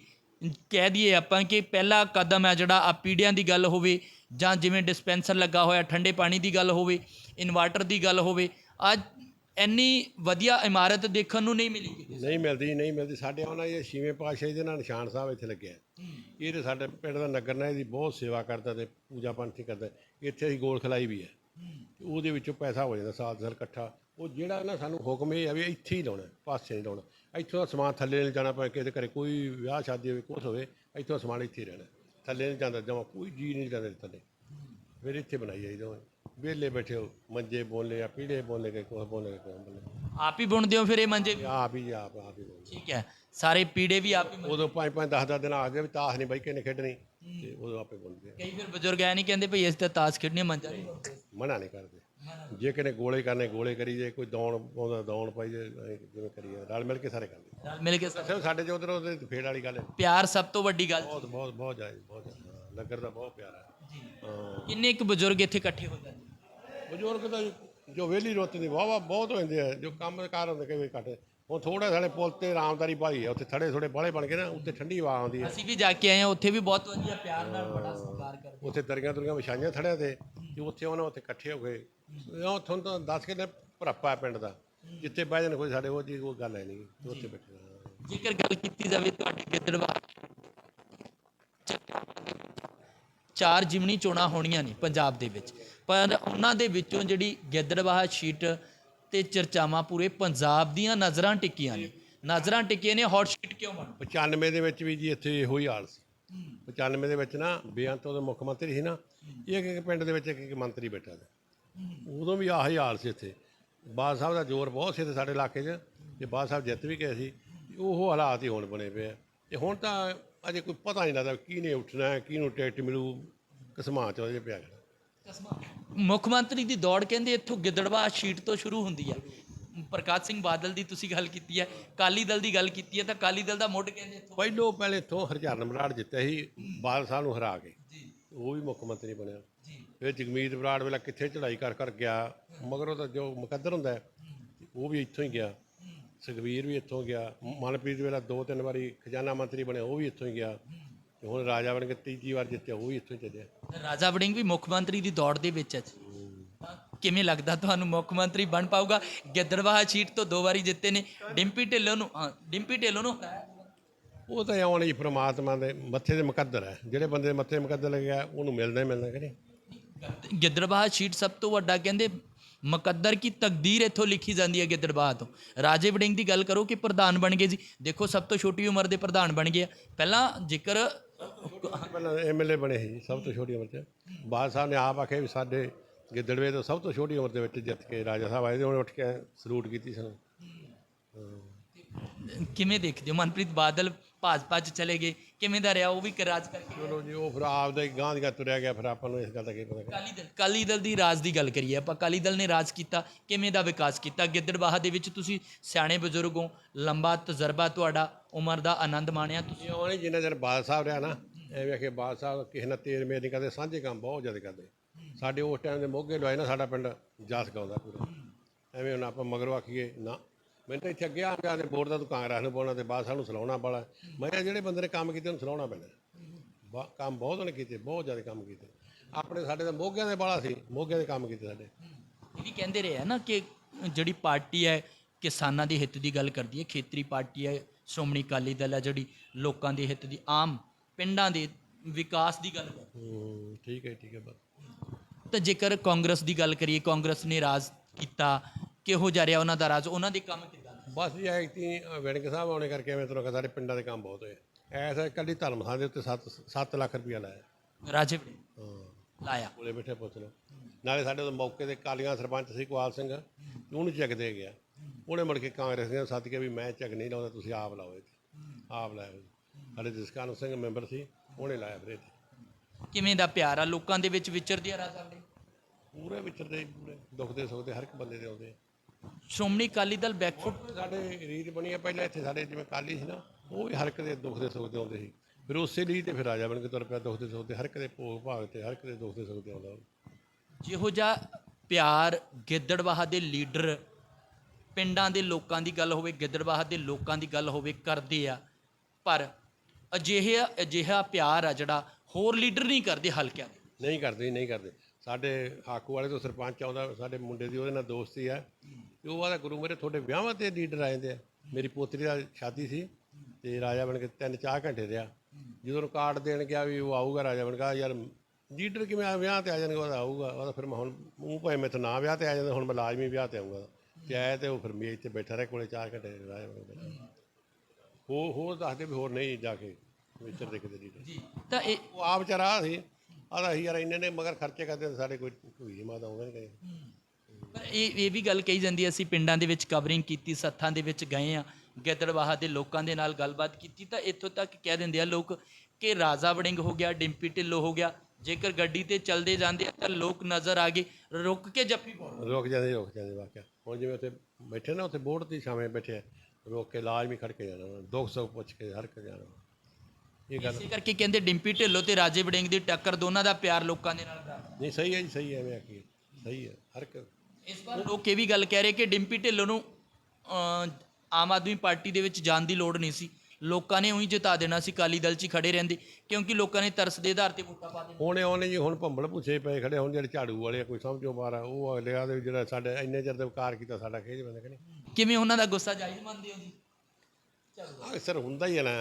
ਕਹਿ ਦਈਏ ਆਪਾਂ ਕਿ ਪਹਿਲਾ ਕਦਮ ਹੈ ਜਿਹੜਾ ਆ ਪੀੜਿਆਂ ਦੀ ਗੱਲ ਹੋਵੇ ਜਾਂ ਜਿਵੇਂ ਡਿਸਪੈਂਸਰ ਲੱਗਾ ਹੋਇਆ ਠੰਡੇ ਪਾਣੀ ਦੀ ਗੱਲ ਹੋਵੇ ਇਨਵਰਟਰ ਦੀ ਗੱਲ ਹੋਵੇ ਅੱਜ ਇੰਨੀ ਵਧੀਆ ਇਮਾਰਤ ਦੇਖਣ ਨੂੰ ਨਹੀਂ ਮਿਲੀ ਕਿਤੇ ਨਹੀਂ ਮਿਲਦੀ ਨਹੀਂ ਮਿਲਦੀ। ਸਾਡੇ ਉਹਨਾਂ ਇਹ ਛੇਵੇਂ ਪਾਤਸ਼ਾਹੀ ਦੇ ਨਾਲ ਨਿਸ਼ਾਨ ਸਾਹਿਬ ਇੱਥੇ ਲੱਗਿਆ ਇਹ ਤੇ ਸਾਡੇ ਪਿੰਡ ਦਾ ਨਗਰ ਨੇ ਇਹਦੀ ਬਹੁਤ ਸੇਵਾ ਕਰਦਾ ਤੇ ਪੂਜਾ ਪੰਥੀ ਕਰਦਾ। ਇੱਥੇ ਅਸੀਂ ਗੋਲ ਖਲਾਈ ਵੀ ਹੈ। ਉਹਦੇ ਵਿੱਚੋਂ ਪੈਸਾ ਹੋ ਜਾਂਦਾ ਸਾਲ ਸਾਲ ਇਕੱਠਾ। ਉਹ ਜਿਹੜਾ ਨਾ ਸਾਨੂੰ ਹੁਕਮ ਇਹ ਆ ਵੀ ਇੱਥੇ ਹੀ ਲਾਉਣਾ ਪਾਸੇ ਨਹੀਂ ਲਾਉਣਾ। ਇੱਥੋਂ ਦਾ ਸਮਾਨ ਥੱਲੇ ਨਹੀਂ ਜਾਣਾ ਪਏ ਕਿਸੇ ਘਰੇ ਕੋਈ ਵਿਆਹ ਸ਼ਾਦੀ ਹੋਵੇ ਕੁਛ ਹੋਵੇ ਇੱਥੋਂ ਦਾ ਸਮਾਨ ਇੱਥੇ ਹੀ ਰਹਿਣਾ। ਥੱਲੇ ਨਹੀਂ ਜਾਂਦਾ ਜਮਾ ਕੋਈ ਜੀ ਨਹੀਂ ਜਾਂਦਾ ਥੱਲੇ ਫਿਰ ਇੱਥੇ ਬਣਾਈ ਜਾਈ ਦੋਵੇਂ। ਵਿਹਲੇ ਬੈਠੇ ਹੋ ਮੰਜੇ ਬੋਲੇ ਆ ਪੀੜੇ ਬੋਲੇ ਕੇ ਕੋਹ ਬੋਲੇ ਕੇ ਬੋਲੇ ਆਪ ਹੀ ਬੁਣਦੇ ਹੋ ਫਿਰ ਇਹ ਮੰਜੇ ਵੀ? ਆਪ ਹੀ ਆਪ ਆਪ ਹੀ ਬੋਲੇ ਠੀਕ ਹੈ। ਸਾਰੇ ਪੀੜੇ ਵੀ ਆਪ ਹੀ ਉਦੋਂ ਪੰਜ ਪੰਜ 10 10 ਦਿਨ ਆਖਦੇ ਵੀ ਤਾਸ਼ ਨਹੀਂ ਬਾਈ ਕਿਨੇ ਖੇਡਣੀ? ਤੇ ਉਦੋਂ ਆਪੇ ਬੁਣਦੇ ਆ। ਕਈ ਫਿਰ ਬਜ਼ੁਰਗ ਐ ਨਹੀਂ ਕਹਿੰਦੇ ਭਈ ਅਸੀਂ ਤਾਂ ਤਾਸ਼ ਖੇਡਣੀ ਮੰਜਾ ਨਹੀਂ ਮਨਾ ਨਹੀਂ ਕਰਦੇ। ਜੇ ਕਿਨੇ ਗੋਲੇ ਕਰਨੇ ਗੋਲੇ ਕਰੀ ਜੇ ਕੋਈ ਦੌਣ ਪਾਉਂਦਾ ਦੌਣ ਪਾਈ ਜੇ ਐਂ ਜਿਵੇਂ ਕਰੀਏ ਰਲ ਮਿਲ ਕੇ ਸਾਰੇ ਕਰਦੇ ਰਲ ਮਿਲ ਕੇ ਸਿਰਫ ਸਾਡੇ ਚ ਉਧਰ ਉਹਦੇ ਫੇੜ ਵਾਲੀ ਗੱਲ ਹੈ। ਪਿਆਰ ਸਭ ਤੋਂ ਵੱਡੀ ਗੱਲ ਬਹੁਤ ਬਹੁਤ ਬਹੁਤ ਜਾਇਜ਼ ਬਹੁਤ। ਹਾਂ, ਨਗਰ ਦਾ ਬਹੁਤ ਪਿਆਰਾ ਹੈ। ਹਾਂ। ਕਿੰਨੇ ਕੁ ਬਜ਼ੁਰਗ ਇੱਥੇ ਇਕੱਠੇ ਹੋ ਜਾਂਦੇ? ਬਜ਼ੁਰਗ ਤਾਂ ਜੋ ਵੇਲੀ ਰੋਤ ਦੀ ਵਾਵਾ ਬਹੁਤ ਹੋ ਜਾਂਦੇ ਆ ਜੋ ਕੰਮ ਕਾਰ ਹੁੰਦੇ ਕਈ ਵਾਰੀ ਘੱਟ। ਹੁਣ ਥੋੜਾ ਸਾਡੇ ਪੁਲ ਤੇ ਰਾਮਦਾਰੀ ਭਾਈ ਆ ਉੱਥੇ ਥੜੇ ਥੋੜੇ ਬਾਲੇ ਬਣ ਗਏ ਨਾ ਉੱਤੇ ਠੰਡੀ ਹਵਾ ਆਉਂਦੀ ਹੈ ਅਸੀਂ ਵੀ ਜਾ ਕੇ ਆਏ ਹਾਂ ਉੱਥੇ ਵੀ ਬਹੁਤ ਵਧੀਆ ਪਿਆਰ ਨਾਲ ਬੜਾ ਸਤਿਕਾਰ ਕਰਦੇ ਉੱਥੇ ਦਰੀਆਂ ਦੁਰੀਆਂ ਵਿਛਾਈਆਂ ਥੜਿਆਂ ਤੇ ਤੇ ਉੱਥੇ ਉਹਨਾਂ ਉੱਥੇ ਇਕੱਠੇ ਹੋ ਗਏ। ਉਹ ਤੁਹਾਨੂੰ ਤਾਂ ਦੱਸ ਕੇ ਨੇ ਭਰਪਾ ਪਿੰਡ ਦਾ ਜਿੱਥੇ ਬਹਿ ਜਾਣ ਕੋਈ ਸਾਡੇ ਉਹ ਜੀ ਕੋਈ ਗੱਲ ਹੈ ਨਹੀਂ ਉੱਥੇ ਬੈਠੇ। ਜੇਕਰ ਗੱਲ ਕੀਤੀ ਜਾਵੇ ਤੁਹਾਡੇ ਗਿੱਦੜਵਾ ਚਾਰ ਜਿਮਣੀ ਚੋਣਾਂ ਹੋਣੀਆਂ ਨੇ ਪੰਜਾਬ ਦੇ ਵਿੱਚ ਪਰ ਉਹਨਾਂ ਦੇ ਵਿੱਚੋਂ ਜਿਹੜੀ ਗਿੱਦੜਵਾਹ ਸ਼ੀਟ ਤੇ ਚਰਚਾਵਾਂ ਪੂਰੇ ਪੰਜਾਬ ਦੀਆਂ ਨਜ਼ਰਾਂ ਟਿੱਕੀਆਂ ਨੇ। ਨਜ਼ਰਾਂ ਟਿੱਕੀਆਂ ਨੇ ਹੌਟ ਸ਼ੀਟ ਕਿਉਂ ਬਣ 95 ਦੇ ਵਿੱਚ ਵੀ ਜੀ ਇੱਥੇ ਇਹੋ ਹੀ ਹਾਲ ਸੀ। 95 ਦੇ ਵਿੱਚ ਨਾ ਬੇਅੰਤ ਉਹਦੇ ਮੁੱਖ ਮੰਤਰੀ ਸੀ ਨਾ, ਇੱਕ ਇੱਕ ਪਿੰਡ ਦੇ ਵਿੱਚ ਇੱਕ ਇੱਕ ਮੰਤਰੀ ਬੈਠਾ ਸੀ। ਉਦੋਂ ਵੀ ਆਹੀ ਹਾਲ ਸੀ ਇੱਥੇ। ਬਾਦ ਸਾਹਿਬ ਦਾ ਜ਼ੋਰ ਬਹੁਤ ਸੀ ਇੱਥੇ ਸਾਡੇ ਇਲਾਕੇ 'ਚ। ਤੇ ਬਾਦ ਸਾਹਿਬ ਜਿੱਤ ਵੀ ਗਏ ਸੀ, ਉਹ ਹਾਲਾਤ ਹੀ ਹੁਣ ਬਣੇ ਪਏ ਆ। ਤੇ ਹੁਣ ਤਾਂ ਅਜੇ ਕੋਈ ਪਤਾ ਨਹੀਂ ਲੱਗਦਾ ਕਿਹਨੇ ਉੱਠਣਾ ਹੈ ਕਿਹਨੂੰ ਟਿਕਟ ਮਿਲੂ, ਕਿਸਮਾਂ 'ਚ ਉਹਦੇ 'ਚ ਪਿਆ ਖੜਾ ਮੁੱਖ ਮੰਤਰੀ ਦੀ ਦੌੜ ਕਹਿੰਦੇ ਇੱਥੋਂ ਗਿੱਦੜਵਾਹ ਸ਼ੀਟ ਤੋਂ ਸ਼ੁਰੂ ਹੁੰਦੀ ਹੈ ਪ੍ਰਕਾਸ਼ ਸਿੰਘ ਬਾਦਲ ਦੀ ਤੁਸੀਂ ਗੱਲ ਕੀਤੀ ਹੈ ਕਾਲੀ ਦਲ ਦੀ ਗੱਲ ਕੀਤੀ ਹੈ ਤਾਂ ਕਾਲੀ ਦਲ ਦਾ ਮੁੱਢ ਕਹਿੰਦੇ ਇੱਥੋਂ ਪਹਿਲੋਂ ਪਹਿਲੇ ਇੱਥੋਂ ਹਰਚਰਨ ਬਰਾੜ ਜਿੱਤਿਆ ਸੀ ਬਾਦਲ ਸਾਹਿਬ ਨੂੰ ਹਰਾ ਕੇ। ਉਹ ਵੀ ਮੁੱਖ ਮੰਤਰੀ ਬਣਿਆ। ਫਿਰ ਜਗਮੀਤ ਬਰਾੜ ਵੇਲਾ ਕਿੱਥੇ ਚੜਾਈ ਕਰ ਕਰ ਗਿਆ ਮਗਰੋਂ ਤਾਂ ਜੋ ਮੁਕੱਦਰ ਹੁੰਦਾ ਉਹ ਵੀ ਇੱਥੋਂ ਹੀ ਗਿਆ। ਸੁਖਬੀਰ ਵੀ ਇੱਥੋਂ ਗਿਆ। ਮਨਪ੍ਰੀਤ ਵੇਲਾ ਦੋ ਤਿੰਨ ਵਾਰੀ ਖਜ਼ਾਨਾ ਮੰਤਰੀ ਬਣਿਆ ਉਹ ਵੀ ਇੱਥੋਂ ਹੀ ਗਿਆ। ਤੇ ਹੁਣ ਰਾਜਾ ਬਣ ਕੇ ਤੀਜੀ ਵਾਰ ਜਿੱਤਿਆ ਉਹ ਵੀ ਇੱਥੋਂ ਹੀ ਚੱਲਿਆ। ਰਾਜਾ ਵੜਿੰਗ ਵੀ ਮੁੱਖ ਮੰਤਰੀ ਦੀ ਦੌੜ ਦੇ ਵਿੱਚ ਹੈ ਜੀ। ਤਾਂ ਕਿਵੇਂ ਲੱਗਦਾ ਤੁਹਾਨੂੰ ਮੁੱਖ ਮੰਤਰੀ ਬਣ ਪਾਊਗਾ? ਗਿੱਦੜਵਾਹ ਸੀਟ ਤੋਂ ਦੋ ਵਾਰੀ ਜਿੱਤੇ ਨੇ। ਡਿੰਪੀ ਢਿੱਲੋਂ ਨੂੰ ਹਾਂ, ਡਿੰਪੀ ਢਿੱਲੋਂ ਨੂੰ? ਹਰਾਇਆ। ਉਹ ਤਾਂ ਆਉਣ ਜੀ ਪ੍ਰਮਾਤਮਾ ਦੇ ਮੱਥੇ ਦੇ ਮੁਕੱਦਰ ਹੈ। ਜਿਹੜੇ ਬੰਦੇ ਦੇ ਮੱਥੇ ਮੁਕੱਦਰ ਲੱਗਿਆ ਉਹਨੂੰ ਮਿਲਦਾ ਹੀ ਮਿਲਦਾ ਕਿ ਨਹੀਂ ਗਿੱਦੜਬਾਹਾ ਸ਼ੀਟ ਸਭ ਤੋਂ ਵੱਡਾ ਕਹਿੰਦੇ ਮੁਕੱਦਰ ਕੀ ਤਕਦੀਰ ਇੱਥੋਂ ਲਿਖੀ ਜਾਂਦੀ ਹੈ ਗਿੱਦੜਬਾਹਾ ਤੋਂ। ਰਾਜੇ ਵੜਿੰਗ ਦੀ ਗੱਲ ਕਰੋ ਕਿ ਪ੍ਰਧਾਨ ਬਣ ਗਏ ਜੀ। ਦੇਖੋ ਸਭ ਤੋਂ ਛੋਟੀ ਉਮਰ ਦੇ ਪ੍ਰਧਾਨ ਬਣ ਗਏ ਆ। ਪਹਿਲਾਂ ਜ਼ਿਕਰ ਪਹਿਲਾਂ ਐਮਐਲਏ ਬਣੇ ਸੀ ਸਭ ਤੋਂ ਛੋਟੀ ਉਮਰ 'ਚ। ਬਾਦ ਸਾਹਿਬ ਨੇ ਆਪ ਆਖਿਆ ਵੀ ਸਾਡੇ ਗਿੱਦੜਵੇ ਤੋਂ ਸਭ ਤੋਂ ਛੋਟੀ ਉਮਰ ਦੇ ਵਿੱਚ ਜਿੱਤ ਕੇ ਰਾਜਾ ਸਾਹਿਬ ਆਏ ਤੇ ਉਹਨੇ ਉੱਠ ਕੇ ਸਲੂਟ ਕੀਤੀ ਸਾਨੂੰ। ਕਿਵੇਂ ਦੇਖਦੇ ਹੋ? ਮਨਪ੍ਰੀਤ ਬਾਦਲ ਭਾਜਪਾ 'ਚ ਚਲੇ ਗਏ ਕਿਵੇਂ ਦਾ ਰਿਹਾ? ਉਹ ਵੀ ਰਾਜ ਕਰਕੇ ਚਲੋ ਜੀ ਉਹ ਫਿਰ ਆਪ ਦਾ ਹੀ ਗਾਂਹ ਤੁਰਿਆ ਗਿਆ ਫਿਰ ਆਪਾਂ ਨੂੰ ਇਸ ਗੱਲ ਦਾ ਕੀ ਪਤਾ ਕਾਲੀ ਦਲ ਕਾਲੀ ਦਲ ਦੀ ਰਾਜ ਦੀ ਗੱਲ ਕਰੀਏ ਆਪਾਂ ਕਾਲੀ ਦਲ ਨੇ ਰਾਜ ਕੀਤਾ ਕਿਵੇਂ ਦਾ ਵਿਕਾਸ ਕੀਤਾ? ਗਿੱਦੜਬਾਹਾ ਦੇ ਵਿੱਚ ਤੁਸੀਂ ਸਿਆਣੇ ਬਜ਼ੁਰਗ ਹੋ ਲੰਬਾ ਤਜਰਬਾ ਤੁਹਾਡਾ ਉਮਰ ਦਾ ਆਨੰਦ ਮਾਣਿਆ ਤੁਸੀਂ? ਇਹ ਉਹਨੇ ਜਿੰਨਾ ਚਿਰ ਬਾਦ ਸਾਹਿਬ ਰਿਹਾ ਨਾ ਐਵੇਂ ਆਖੇ ਬਾਦਸ਼ਾਹ ਕਿਸੇ ਨਾਲ ਤੇਰ ਮੇਰ ਨਹੀਂ ਕਰਦੇ, ਸਾਂਝੇ ਕੰਮ ਬਹੁਤ ਜ਼ਿਆਦਾ ਕਰਦੇ। ਸਾਡੇ ਉਸ ਟਾਈਮ ਦੇ ਮੋਗੇ ਲਵਾਏ ਨਾ, ਸਾਡਾ ਪਿੰਡ ਜਸ ਗਾਉਂਦਾ ਪੂਰਾ। ਐਵੇਂ ਹੁਣ ਆਪਾਂ ਮਗਰੋਂ ਆਖੀਏ, ਨਾ। ਮੈਨੂੰ ਤਾਂ ਇੱਥੇ ਅੱਗੇ ਆ ਗਿਆ ਤੇ ਬੋਰਡ ਦਾ ਤੂੰ ਕਾਂਗਰਸ ਨੂੰ ਪਾਉਣਾ ਤੇ ਬਾਦ ਸਾਹਿਬ ਨੂੰ ਸਲਾਉਣਾ ਵਾਲਾ ਮੈਂ ਕਿਹਾ ਜਿਹੜੇ ਬੰਦੇ ਨੇ ਕੰਮ ਕੀਤੇ, ਉਹਨੂੰ ਸਲਾਉਣਾ ਪੈਣਾ। ਕੰਮ ਬਹੁਤ ਉਹਨੇ ਕੀਤੇ, ਬਹੁਤ ਜ਼ਿਆਦਾ ਕੰਮ ਕੀਤੇ। ਆਪਣੇ ਸਾਡੇ ਤਾਂ ਮੋਗਿਆਂ ਦੇ ਬਾਲਾ ਸੀ, ਮੋਗਿਆਂ ਦੇ ਕੰਮ ਕੀਤੇ ਸਾਡੇ। ਇਹ ਵੀ ਕਹਿੰਦੇ ਰਹੇ ਆ ਨਾ ਕਿ ਜਿਹੜੀ ਪਾਰਟੀ ਹੈ ਕਿਸਾਨਾਂ ਦੇ ਹਿੱਤ ਦੀ ਗੱਲ ਕਰਦੀ ਹੈ, ਖੇਤਰੀ ਪਾਰਟੀ ਹੈ, ਸ਼੍ਰੋਮਣੀ ਅਕਾਲੀ ਦਲ ਹੈ, ਜਿਹੜੀ ਲੋਕਾਂ ਦੇ ਹਿੱਤ ਦੀ ਆਮ ਪਿੰਡਾਂ ਦੇ ਵਿਕਾਸ ਦੀ ਗੱਲ ਕਰਦੀ ਹੂੰ ਠੀਕ ਹੈ ਠੀਕ ਹੈ ਬਸ। ਤਾਂ ਜੇਕਰ ਕਾਂਗਰਸ ਦੀ ਗੱਲ ਕਰੀਏ ਕਾਂਗਰਸ ਨੇ ਰਾਜ ਕੀਤਾ ਕਿਹੋ ਜਿਹਾ ਰਿਹਾ ਉਹਨਾਂ ਦਾ ਰਾਜ ਉਹਨਾਂ ਦੇ ਕੰਮ ਕਿੱਦਾਂ ਨੇ? ਬਸ ਜੀ ਐਕਤੀ ਵੈਣਕ ਸਾਹਿਬ ਆਉਣੇ ਕਰਕੇ ਐਵੇਂ ਤੁਹਾਨੂੰ ਸਾਡੇ ਪਿੰਡਾਂ ਦੇ ਕੰਮ ਬਹੁਤ ਹੋਏ। ਐਸਾ ਇਕੱਲੀ ਧਰਮਸਥਾਨ ਦੇ ਉੱਤੇ 7 7 ਲੱਖ ਰੁਪਇਆ ਲਾਇਆ। ਰਾਜੇ ਹਾਂ। ਲਾਇਆ। ਕੋਲੇ ਬੈਠੇ ਪੁੱਛ ਲਓ। ਨਾਲੇ ਸਾਡੇ ਤੋਂ ਮੌਕੇ ਤੇ ਕਾਲੀਆਂ ਸਰਪੰਚ ਸੀ ਕੁਆਲ ਸਿੰਘ। ਉਹਨੂੰ ਚੱਕ ਦੇ ਗਿਆ। ਉਹਨੇ ਮੁੜ ਕੇ ਕਾਂਗਰਸ ਦੇ ਸੱਦ ਕੇ ਵੀ ਮੈਂ ਚੱਕ ਨਹੀਂ ਲਾਉਂਦਾ ਤੁਸੀਂ ਆਪ ਲਾਓ ਇਹ ਆਪ ਜੀ। ਸਾਡੇ ਜਸਕਾਨ ਸਿੰਘ ਮੈਂਬਰ ਸੀ ਉਹਨੇ ਲਾਇਆ ਫਿਰ ਇੱਥੇ। ਕਿਵੇਂ ਦਾ ਪਿਆਰ ਆ? ਲੋਕਾਂ ਦੇ ਵਿੱਚ ਵਿਚਰਦੀ ਆ ਰਾਜਾ ਵੜਿੰਗ ਪੂਰੇ ਵਿਚਰਦੇ ਪੂਰੇ ਦੁਖਦੇ ਸੁਖਦੇ ਹਰ ਇੱਕ ਬੰਦੇ ਦੇ ਆਉਂਦੇ ਸ਼੍ਰੋਮਣੀ ਅਕਾਲੀ ਦਲ ਬੈਕਫੁੱਟ ਸਾਡੇ ਰੀਤ ਬਣੀ ਆ ਪਹਿਲਾਂ ਇੱਥੇ ਸਾਡੇ ਜਿਵੇਂ ਕਾਲੀ ਸੀ ਨਾ ਉਹ ਵੀ ਹਰ ਇੱਕ ਦੇ ਦੁੱਖ ਦੇ ਸੁੱਖ ਦੇ ਆਉਂਦੇ ਸੀ। ਫਿਰ ਉਸੇ ਲਈ ਤੇ ਫਿਰ ਰਾਜਾ ਬਣ ਕੇ ਤੁਰ ਪਿਆ ਦੁੱਖ ਦੇ ਸੁੱਖ ਦੇ ਹਰ ਇੱਕ ਦੇ ਭੋਗ ਭਾਗ ਤੇ ਹਰ ਇੱਕ ਦੇ ਦੁੱਖ ਦੇ ਸੁੱਖ ਦੇ ਆਉਂਦਾ। ਉਹ। ਜਿਹੋ ਜਿਹਾ ਪਿਆਰ ਗਿੱਦੜਵਾਹਾ ਦੇ ਲੀਡਰ ਪਿੰਡਾਂ ਦੇ ਲੋਕਾਂ ਦੀ ਗੱਲ ਹੋਵੇ ਗਿੱਦੜਵਾਹਾ ਦੇ ਲੋਕਾਂ ਦੀ ਗੱਲ ਹੋਵੇ ਕਰਦੇ ਆ। ਪਰ ਅਜਿਹੇ ਅਜਿਹਾ ਪਿਆਰ ਆ ਜਿਹੜਾ ਹੋਰ ਲੀਡਰ ਨਹੀਂ ਕਰਦੇ ਹਲਕਿਆਂ ਦੇ। ਨਹੀਂ ਕਰਦੇ ਜੀ, ਨਹੀਂ ਕਰਦੇ। ਸਾਡੇ ਆਕੂ ਵਾਲੇ ਤੋਂ ਸਰਪੰਚ ਆਉਂਦਾ ਸਾਡੇ ਮੁੰਡੇ ਦੀ ਉਹਦੇ ਨਾਲ ਦੋਸਤੀ ਹੈ ਤੇ ਉਹ ਆਦਾ ਗੁਰੂ ਮੇਰੇ ਤੁਹਾਡੇ ਵਿਆਹਾਂ ਤੇ ਲੀਡਰ ਆ ਜਾਂਦੇ ਆ। ਮੇਰੀ ਪੋਤਰੀ ਦਾ ਸ਼ਾਦੀ ਸੀ ਤੇ ਰਾਜਾ ਬਣ ਕੇ ਤਿੰਨ ਚਾਰ ਘੰਟੇ ਰਿਹਾ। ਜਦੋਂ ਉਹਨੂੰ ਕਾਰਡ ਦੇਣ ਗਿਆ ਵੀ ਉਹ ਆਊਗਾ ਰਾਜਾ ਬਣ ਕੇ ਯਾਰ ਲੀਡਰ ਕਿਵੇਂ ਆ ਵਿਆਹ ਤੇ ਆ ਜਾਣਗੇ ਉਹਦਾ ਆਊਗਾ। ਉਹਦਾ ਫਿਰ ਮੈਂ ਹੁਣ ਉਹ ਭਾਵੇਂ ਮੈਂ ਤਾਂ ਨਾ ਵਿਆਹ ਤੇ ਆ ਜਾਂਦਾ ਹੁਣ ਮੈਂ ਲਾਜ਼ਮੀ ਵਿਆਹ ਤੇ ਆਊਂਗਾ। ਤੇ ਆਇਆ ਤੇ ਉਹ ਫਿਰ ਮੇਜ਼ ਤੇ ਬੈਠਾ ਰਿਹਾ ਕੋਲੇ ਚਾਰ ਘੰਟੇ ਰਾਜਾ ਬਣ ਕੇ ਬੈਠਾ। ਹੋਰ ਹੋਰ ਦੱਸਦੇ ਵੀ ਹੋਰ ਨਹੀਂ ਜਾ ਕੇ ਵਿਚਰ ਦੇ ਕਿਤੇ ਲੀਡਰ ਜੀ। ਤਾਂ ਇਹ ਉਹ ਆਪ ਵਿਚਾਰਾ ਸੀ। ਆਦਾ ਸੀ ਯਾਰ ਇੰਨੇ ਨੇ ਮਗਰ ਖਰਚੇ ਕਰਦੇ ਤੇ ਸਾਡੇ ਕੋਈ ਕੋਈ ਮਾਦਾ ਆਉਂਦਾ ਨਹੀਂ ਕਦੇ। ਪਰ ਇਹ ਇਹ ਵੀ ਗੱਲ ਕਹੀ ਜਾਂਦੀ ਹੈ, ਅਸੀਂ ਪਿੰਡਾਂ ਦੇ ਵਿੱਚ ਕਵਰਿੰਗ ਕੀਤੀ ਸੱਥਾਂ ਦੇ ਵਿੱਚ ਗਏ ਆ ਗਿੱਦੜਵਾਹਾ ਦੇ ਲੋਕਾਂ ਦੇ ਨਾਲ ਗੱਲਬਾਤ ਕੀਤੀ ਤਾਂ ਇੱਥੋਂ ਤੱਕ ਕਹਿ ਦਿੰਦੇ ਆ ਲੋਕ ਕਿ ਰਾਜਾ ਵੜਿੰਗ ਹੋ ਗਿਆ ਡਿੰਪੀ ਢਿੱਲੋਂ ਹੋ ਗਿਆ ਜੇਕਰ ਗੱਡੀ ਤੇ ਚੱਲਦੇ ਜਾਂਦੇ ਆ ਤਾਂ ਲੋਕ ਨਜ਼ਰ ਆ ਗਏ ਰੁਕ ਕੇ ਜੱਫੀ ਪਾਉਣ। ਰੁਕ ਜਾਂਦੇ ਰੁਕ ਜਾਂਦੇ ਵਾਕਿਆ। ਹੁਣ ਜਿਵੇਂ ਉੱਥੇ ਬੈਠੇ ਨਾ ਉੱਥੇ ਬੋਰਡ ਦੀ ਛਾਵੇਂ ਬੈਠੇ ਆ, ਰੁਕ ਕੇ ਲਾਜ਼ਮੀ ਖੜ ਕੇ ਜਾਣਾ ਉਹਨਾਂ ਨੇ, ਦੁੱਖ ਸੁੱਖ ਪੁੱਛ ਕੇ ਹਰ ਇੱਕ ਜਾਣਾ ਇਹ ਗੱਲ ਇਸੇ ਕਰਕੇ ਕਹਿੰਦੇ ਡਿੰਪੀ ਢਿੱਲੋਂ ਤੇ ਰਾਜੇ ਵੜਿੰਗ ਦੀ ਟੱਕਰ ਦੋਨਾਂ ਦਾ ਪਿਆਰ ਲੋਕਾਂ ਦੇ ਨਾਲ ਦਾ। ਨਹੀਂ ਸਹੀ ਹੈ ਜੀ ਸਹੀ ਹੈ ਐਵੇਂ ਆਖੀਏ ਸਹੀ ਹੈ ਹਰ ਇੱਕ ਇਸ ਵਾਰ ਲੋਕ ਇਹ ਵੀ ਗੱਲ ਕਹਿ ਰਹੇ ਕਿ ਡਿੰਪੀ ਢਿੱਲੋਂ ਨੂੰ ਅਮ, ਆਮ ਆਦਮੀ ਪਾਰਟੀ ਦੇ ਵਿੱਚ ਜਾਣ ਦੀ ਲੋੜ ਨਹੀਂ ਸੀ। ਲੋਕਾਂ ਨੇ ਉਹੀ ਜਿਤਾ ਦੇਣਾ ਸੀ ਕਾਲੀ ਦਲ 'ਚ ਹੀ ਖੜੇ ਰਹਿੰਦੇ ਕਿਉਂਕਿ ਲੋਕਾਂ ਨੇ ਤਰਸ ਦੇ ਆਧਾਰ ਤੇ ਵੋਟਾਂ ਪਾ ਦੇਣਾ ਹੁਣ ਉਹਨੇ ਜੀ ਹੁਣ ਭੰਬਲ ਪੁੱਛੇ ਪਏ ਖੜੇ ਹੁਣ ਜਿਹੜੇ ਝਾੜੂ ਵਾਲੇ ਆ, ਕੋਈ ਸਮਝੋ ਮਾਰਾ ਉਹ ਅਗਲੇ ਆ ਦੇ ਜਿਹੜਾ ਸਾਡੇ ਇੰਨੇ ਚਿਰ ਦੇ ਵਿਕਾਰ ਕੀਤਾ ਸਾਡਾ ਖੇਜ ਬੰਦੇ ਕਿ ਕਿਵੇਂ ਉਹਨਾਂ ਦਾ ਗੁੱਸਾ ਜਾਇਜ਼ ਮੰਨਦੇ ਹੋ ਜੀ? ਅਕਸਰ ਹੁੰਦਾ ਹੀ ਹੈ ਨਾ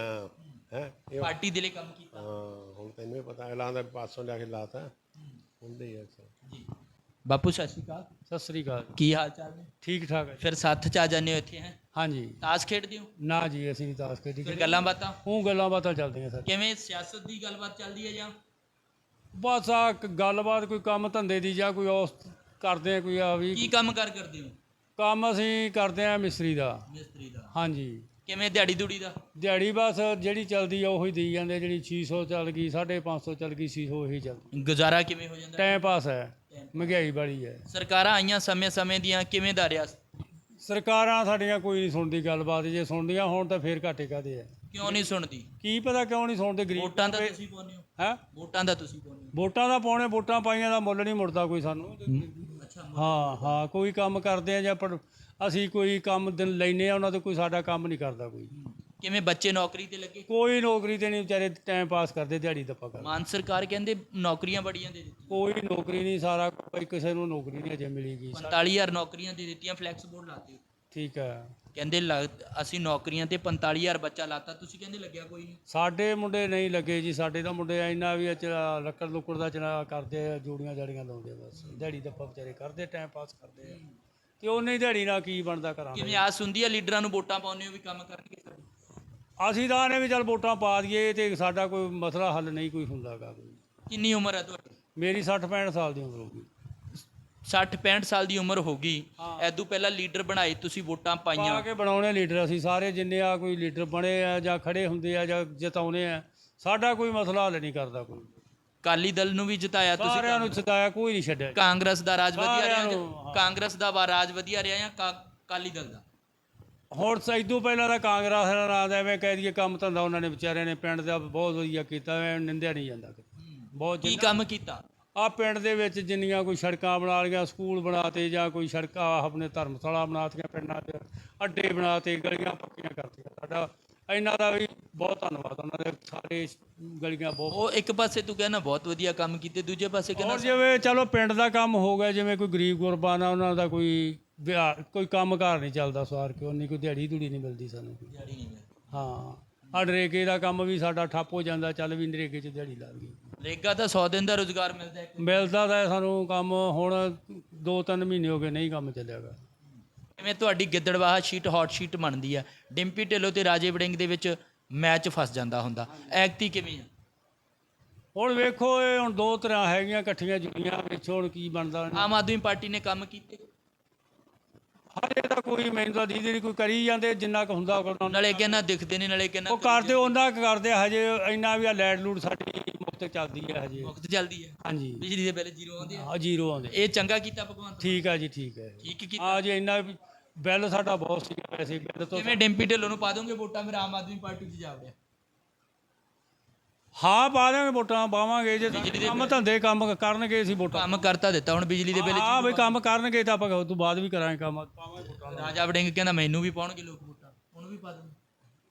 ਹੈ ਇਹ ਪਾਰਟੀ ਦੇ ਲਈ ਕੰਮ ਕੀਤਾ। ਹਾਂ ਹੁਣ ਤੈਨੂੰ ਵੀ ਪਤਾ ਐਲਾਨ ਦਾ ਪਾਸੋਂ ਲਿਆ ਕੇ ਲਾਤਾ। ਹੁੰਦਾ ਹੀ ਹੈ ਅਕਸਰ। ਜੀ। ਬਾਪੂ ਸਤਿ ਸ਼੍ਰੀ ਅਕਾਲ। ਸਤਿ ਸ੍ਰੀ ਅਕਾਲ। ਕੀ ਹਾਲ ਚਾਲ ਨੇ? ਠੀਕ ਠਾਕ ਹੈ ਫਿਰ ਸੱਥ ਚ ਆ ਜਾਂਦੇ ਹੋ ਇੱਥੇ ਹੈ? ਹਾਂਜੀ। ਤਾਸ਼ ਖੇਡਦੇ ਹੋ? ਨਾ ਜੀ ਅਸੀਂ ਤਾਸ ਖੇਡੀ। ਫਿਰ ਗੱਲਾਂ ਬਾਤਾਂ? ਉਹ ਗੱਲਾਂ ਬਾਤਾਂ ਚੱਲਦੀਆਂ ਸਰ। ਕਿਵੇਂ ਸਿਆਸਤ ਦੀ ਗੱਲਬਾਤ ਚੱਲਦੀ ਹੈ ਜਾਂ? ਬਸ ਆ ਗੱਲਬਾਤ ਕੋਈ ਕੰਮ ਧੰਦੇ ਦੀ ਜਾਂ ਕੋਈ ਉਸ ਕਰਦੇ ਆ ਕੋਈ ਆ ਵੀ। ਕੀ ਕੰਮ ਕਾਰ ਕਰਦੇ ਹੋ? ਕੰਮ ਅਸੀਂ ਕਰਦੇ ਆ ਮਿਸਤਰੀ ਦਾ। ਮਿਸਤਰੀ ਦਾ। ਹਾਂਜੀ। ਕਿਵੇਂ ਦਿਹਾੜੀ ਦੂੜੀ ਦਾ? ਦਿਹਾੜੀ ਬਸ ਜਿਹੜੀ ਚੱਲਦੀ ਆ ਉਹੀ ਦੇਈ ਜਾਂਦੇ ਜਿਹੜੀ 600 ਚੱਲ ਗਈ 550 ਚੱਲ ਗਈ 600 ਉਹੀ ਚੱਲਦੀ। ਗੁਜ਼ਾਰਾ ਕਿਵੇਂ ਹੋ ਜਾਂਦਾ? ਟਾਈਮ ਪਾਸ ਹੈ। ਮਹਿੰਗਾਈ ਵਾਲੀ ਹੈ। ਸਰਕਾਰਾਂ ਆਈਆਂ ਸਮੇਂ ਸਮੇਂ ਦੀਆਂ ਕਿਵੇਂ ਦਾ ਰਿਹਾ? ਸਰਕਾਰਾਂ ਸਾਡੀਆਂ ਕੋਈ ਨਹੀਂ ਸੁਣਦੀ ਗੱਲਬਾਤ ਜੇ ਸੁਣਦੀਆਂ ਹੋਣ ਤਾਂ ਫੇਰ ਘਾਟੇ ਕਾਦੇ ਆ? ਕਿਉਂ ਨਹੀਂ ਸੁਣਦੀ? ਕੀ ਪਤਾ ਕਿਉਂ ਨਹੀਂ ਸੁਣਦੇ ਗਰੀਬ ਵੋਟਾਂ ਦਾ ਤੁਸੀਂ ਪਾਉਂਦੇ ਹੋ। ਹੈ? ਵੋਟਾਂ ਦਾ ਤੁਸੀਂ ਪਾਉਂਦੇ ਹੋ। ਵੋਟਾਂ ਦਾ ਪਾਉਣੇ ਵੋਟਾਂ ਪਾਈਆਂ ਦਾ ਮੁੱਲ ਨਹੀਂ ਮੁੜਦਾ ਕੋਈ ਸਾਨੂੰ। ਹਾਂ ਹਾਂ ਕੋਈ ਕੰਮ ਕਰਦੇ ਆ ਜਾਂ ਪਰ ਅਸੀਂ ਕੋਈ ਕੰਮ ਦਿਨ ਲੈਨੇ ਆ ਉਹਨਾਂ ਤੋਂ ਕੋਈ ਸਾਡਾ ਕੰਮ ਨਹੀਂ ਕਰਦਾ ਕੋਈ। ਕਿਵੇਂ ਬੱਚੇ ਨੌਕਰੀ ਤੇ ਲੱਗੇ? ਕੋਈ ਨੌਕਰੀ ਤੇ ਨਹੀਂ ਵਿਚਾਰੇ ਟਾਈਮ ਪਾਸ ਕਰਦੇ ਦਿਹਾੜੀ ਦੱਪਾ ਕਰਦੇ। ਮਾਨ ਸਰਕਾਰ ਕਹਿੰਦੇ ਨੌਕਰੀਆਂ ਬੜੀਆਂ ਦੇ ਦਿੱਤੀਆਂ। ਕੋਈ ਨੌਕਰੀ ਨਹੀਂ ਸਾਰਾ ਕੋਈ ਕਿਸੇ ਨੂੰ ਨੌਕਰੀ ਨਹੀਂ ਅਜੇ ਮਿਲੀਗੀ 45000 ਨੌਕਰੀਆਂ ਦੇ ਦਿੱਤੀਆਂ ਫਲੈਕਸ ਬੋਰਡ ਲਾਤੇ ਠੀਕ ਹੈ। ਕਹਿੰਦੇ ਲੱਗ- ਅਸੀਂ ਨੌਕਰੀਆਂ ਤੇ 45000 ਬੱਚਾ ਲਾਤਾ ਤੁਸੀਂ ਕਹਿੰਦੇ ਲੱਗਿਆ ਕੋਈ ਨਹੀਂ? ਸਾਡੇ ਮੁੰਡੇ ਨਹੀਂ ਲੱਗੇ ਜੀ ਸਾਡੇ ਤਾਂ ਮੁੰਡੇ ਇੰਨਾ ਵੀ ਅਚ- ਲੱਕੜ ਲੁੱਕੜ ਦਾ ਚਲਾ ਕਰਦੇ ਆ ਜੂੜੀਆਂ ਜਾੜੀਆਂ ਲਾਉਂਦੇ ਆ ਬਸ। ਦਿਹਾੜੀ ਦੱਪਾ ਵਿਚਾਰੇ ਕਰਦੇ ਟਾਈਮ ਪਾਸ ਕਰਦੇ ਆ। ਤੇ ਉਹਨੇ ਦਿਹਾੜੀ ਨਾਲ ਕੀ ਬਣਦਾ ਕਰਾਂਗੇ ਕਿਵੇਂ ਆਸ ਹੁੰਦੀ ਹੈ ਲੀਡਰਾਂ ਨੂੰ ਵੋਟਾਂ ਪਾਉਂਦੇ ਹੋ ਵੀ ਕੰਮ ਕਰਨਗੇ ਸਾਡੇ? ਅਸੀਂ ਤਾਂ ਨੇ ਵੀ ਚੱਲ ਵੋਟਾਂ ਪਾ ਦਈਏ ਤੇ ਸਾਡਾ ਕੋਈ ਮਸਲਾ ਹੱਲ ਨਹੀਂ ਕੋਈ ਹੁੰਦਾਗਾ ਕੋਈ। ਕਿੰਨੀ ਉਮਰ ਹੈ ਤੁਹਾਡੀ? ਮੇਰੀ 60 65 ਸਾਲ ਦੀ ਉਮਰ ਹੋਊਗੀ 60 65 ਸਾਲ ਦੀ ਉਮਰ ਹੋ ਗਈ। ਹਾਂ। ਐਦੋਂ ਪਹਿਲਾਂ ਲੀਡਰ ਬਣਾਏ ਤੁਸੀਂ ਵੋਟਾਂ ਪਾਈਆਂ। ਪਾ ਕੇ ਬਣਾਉਣੇ ਲੀਡਰ ਅਸੀਂ ਸਾਰੇ ਜਿੰਨੇ ਆ ਕੋਈ ਲੀਡਰ ਬਣੇ ਆ ਜਾਂ ਖੜੇ ਹੁੰਦੇ ਆ ਜਾਂ ਜਿਤਾਉਨੇ ਆ ਸਾਡਾ ਕੋਈ ਮਸਲਾ ਹੱਲ ਨਹੀਂ ਕਰਦਾ ਕੋਈ। ਕਾਲੀ ਦਲ ਨੂੰ ਵੀ ਜਿਤਾਇਆ ਤੁਸੀਂ? ਸਾਰਿਆਂ ਨੂੰ ਜਿਤਾਇਆ ਕੋਈ ਨਹੀਂ ਛੱਡਿਆ। ਕਾਂਗਰਸ ਦਾ ਰਾਜ ਵਧੀਆ ਰਿਹਾ ਹਾਂ। ਕਾਂਗਰਸ ਦਾ ਰਾਜ ਵਧੀਆ ਰਿਹਾ ਜਾਂ ਕਾਲੀ ਦਲ ਦਾ? ਹੁਣ ਸੈਦੂ ਪਹਿਲਾਂ ਤਾਂ ਕਾਂਗਰਸ ਦਾ ਰਾਜ ਐਵੇਂ ਕਹਿ ਦਈਏ ਕੰਮ ਧੰਦਾ ਉਹਨਾਂ ਨੇ ਵਿਚਾਰਿਆਂ ਨੇ ਪਿੰਡ ਦਾ ਬਹੁਤ ਵਧੀਆ ਕੀਤਾ ਐ ਨਿੰਦਿਆ ਨਹੀਂ ਜਾਂਦਾ ਬਹੁਤ ਕੀ ਕੰਮ ਕੀਤਾ? ਆ ਪਿੰਡ ਦੇ ਵਿੱਚ ਜਿੰਨੀਆਂ ਕੋਈ ਸੜਕਾਂ ਬਣਾ ਲਈਆਂ ਸਕੂਲ ਬਣਾਤੇ ਜਾਂ ਕੋਈ ਸੜਕਾਂ ਆਪਣੇ ਧਰਮਸ਼ਾਲਾ ਬਣਾਤੀਆਂ ਪਿੰਡਾਂ 'ਚ ਅੱਡੇ ਬਣਾਤੇ ਗਲੀਆਂ ਪੱਕੀਆਂ ਕਰਤੀਆਂ। ਸਾਡਾ ਇਹਨਾਂ ਦਾ ਵੀ ਬਹੁਤ ਧੰਨਵਾਦ ਉਹਨਾਂ ਦੇ ਸਾਰੇ ਗਲੀਆਂ ਬਹੁਤ ਉਹ ਇੱਕ ਪਾਸੇ ਤੂੰ ਕਹਿੰਦਾ ਬਹੁਤ ਵਧੀਆ ਕੰਮ ਕੀਤੇ ਦੂਜੇ ਪਾਸੇ ਕਹਿੰਦਾ ਜਿਵੇਂ ਚਲੋ ਪਿੰਡ ਦਾ ਕੰਮ ਹੋ ਗਿਆ ਜਿਵੇਂ ਕੋਈ ਗਰੀਬ ਗੁਰਬਾਨ ਉਹਨਾਂ ਦਾ ਕੋਈ ਵਿਆਹ ਕੋਈ ਕੰਮਕਾਰ ਨਹੀਂ ਚੱਲਦਾ ਸਵਾਰ ਕੇ ਉਨੀ ਕੋਈ ਦਿਹਾੜੀ ਧੂੜੀ ਨਹੀਂ ਮਿਲਦੀ ਸਾਨੂੰ। ਦਿਹਾੜੀ ਨਹੀਂ ਮਿਲਦੀ। ਹਾਂ ਆ ਨਰੇਗੇ ਦਾ ਕੰਮ ਵੀ ਸਾਡਾ ਠੱਪ ਹੋ ਜਾਂਦਾ ਚੱਲ ਵੀ ਨਰੇਗੇ 'ਚ ਦਿਹਾੜੀ ਲਾ ਲਈਏ ਰੇਗਾ ਤਾਂ 100 ਦਿਨ ਦਾ ਰੋਜ਼ਗਾਰ ਮਿਲਦਾ ਹੈ ਮਿਲਦਾ ਤਾਂ ਹੈ ਸਾਨੂੰ ਕੰਮ ਹੁਣ 2-3 ਮਹੀਨੇ ਹੋ ਗਏ ਨਹੀਂ ਕੰਮ ਚੱਲਿਆਗਾ ਜਿਵੇਂ ਤੁਹਾਡੀ ਗਿੱਦੜਵਾਹਾ ਸ਼ੀਟ ਹੌਟ ਸ਼ੀਟ ਬਣਦੀ ਆ ਡਿੰਪੀ ਢਿੱਲੋਂ ਤੇ ਰਾਜੇ ਵੜਿੰਗ ਦੇ ਵਿੱਚ ਮੈਚ ਫਸ ਜਾਂਦਾ ਹੁੰਦਾ। ਐਕਤੀ ਕਿਵੇਂ ਆ? ਹੁਣ ਵੇਖੋ ਇਹ ਹੁਣ ਦੋ ਤਰ੍ਹਾਂ ਹੈਗੀਆਂ ਇਕੱਠੀਆਂ ਜੁੜੀਆਂ ਵਿੱਚ ਹੁਣ ਕੀ ਬਣਦਾ। ਆਮ ਆਦਮੀ ਪਾਰਟੀ ਨੇ ਕੰਮ ਕੀਤੇ? ਹਜੇ ਤਾਂ ਕੋਈ ਮੈਨੂੰ ਤਾਂ ਦੀਦੀ ਨਹੀਂ ਕੋਈ ਕਰੀ ਜਾਂਦੇ ਜਿੰਨਾ ਕੁ ਹੁੰਦਾ ਉਹਨਾਂ ਨੂੰ। ਨਾਲੇ ਕਹਿੰਦਾ ਦਿਖਦੇ ਨੇ ਨਾਲੇ ਕਹਿੰਦਾ ਉਹ ਕਰਦੇ ਉਹਨਾਂ ਕੁ ਕਰਦੇ ਆ, ਹਜੇ ਇੰਨਾ ਵੀ ਆ ਲੈਟ ਲੂਟ ਸਾਡੀ ਮੁਫਤ ਚੱਲਦੀ ਹੈ ਹਜੇ। ਮੁਕਤ ਚੱਲਦੀ ਹੈ ਹਾਂਜੀ। ਬਿਜਲੀ ਦੇ ਬਿੱਲ ਜ਼ੀਰੋ ਆਉਂਦੇ ਆ। ਆ ਜ਼ੀਰੋ ਆਉਂਦੇ। ਇਹ ਚੰਗਾ ਕੀਤਾ ਭਗਵੰਤ ਠੀਕ ਆ ਜੀ ਠੀਕ ਹੈ ਠੀਕ ਕੀਤਾ। ਆ ਜੀ ਇੰਨਾ ਵੀ ਬਿੱਲ ਸਾਡਾ ਬਹੁਤ ਸੀ ਪੈਸੇ ਬਿੱਲ ਤੋਂ ਜਿਵੇਂ ਡਿੰਪੀ ਢਿੱਲੋਂ ਨੂੰ ਪਾ ਦੋਗੇ ਵੋਟਾਂ ਫਿਰ ਆਮ ਆਦਮੀ ਪਾਰਟੀ 'ਚ ਜਾ ਵੜਿਆ ਹਾਂ ਪਾ ਦਾਂਗੇ ਵੋਟਾਂ ਪਾਵਾਂਗੇ ਜੇ ਕੰਮ ਧੰਦੇ ਕੰਮ ਕਰਨਗੇ ਅਸੀਂ ਵੋਟਾਂ। ਕੰਮ ਕਰਤਾ ਦਿੱਤਾ ਹੁਣ ਬਿਜਲੀ ਦੇ ਬਿੱਲ ਹਾਂ ਬਈ ਕੰਮ ਕਰਨਗੇ ਤਾਂ ਆਪਾਂ ਉਸ ਤੋਂ ਬਾਅਦ ਵੀ ਕਰਾਂਗੇ ਕੰਮ ਪਾਵਾਂਗੇ ਵੋਟਾਂ ਰਾਜਾ ਵੜਿੰਗ ਕਹਿੰਦਾ ਮੈਨੂੰ ਵੀ ਪਾਉਣਗੇ ਲੋਕ ਵੋਟਾਂ। ਉਹਨੂੰ ਵੀ ਪਾ ਦੇਣਗੇ